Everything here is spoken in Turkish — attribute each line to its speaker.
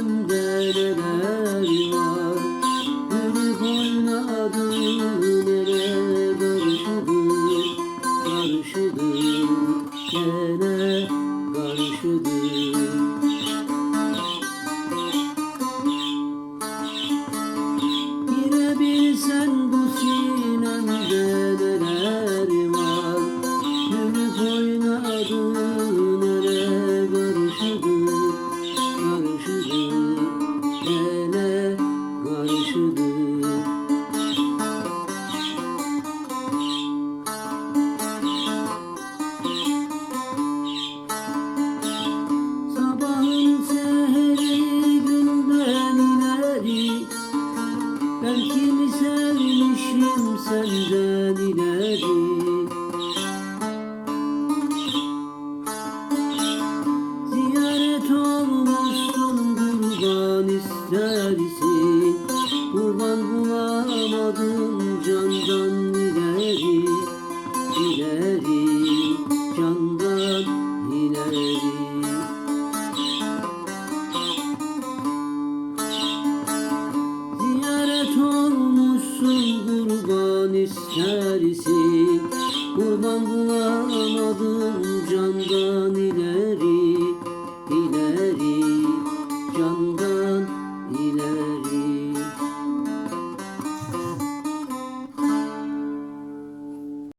Speaker 1: Dönen dereler var Gülü oynadı Nere barışıdı Barışıdı Nere barışıdı senden ileri. Ziyaret olmuşsun kurban istersin Kurban bulamadım istersin Kurban bulamadım candan ileri ileri candan